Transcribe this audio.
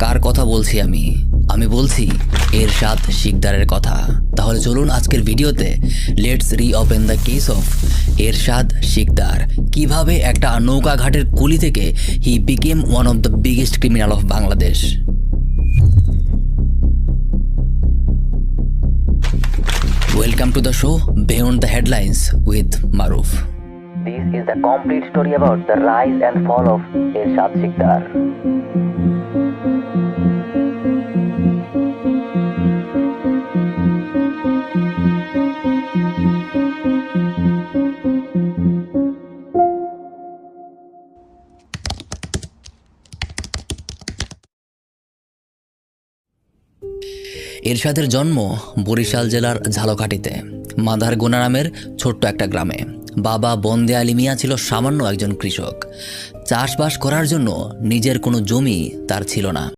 কার কথা বলছি আমি? আমি বলছি এর এরশাদ শিকদারের কথা। তাহলে চলুন আজকের ভিডিওতে let's reopen the case of Ershad Sikder. কীভাবে একটা নৌকা ঘাটের কুলি থেকে he became one of the biggest criminal of Bangladesh welcome to the show Beyond the Headlines with Maruf This is the complete story about the rise and fall of Irshad Sikdar. এরশাদের জন্ম বরিশাল জেলার ঝালকাঠিতে। মাদারগোনা নামের ছোট্ট একটা গ্রামে। বাবা বন্দে আলী মিয়া ছিল সামান্য একজন কৃষক। চাষবাস করার জন্য নিজের কোনো জমি তার ছিল না।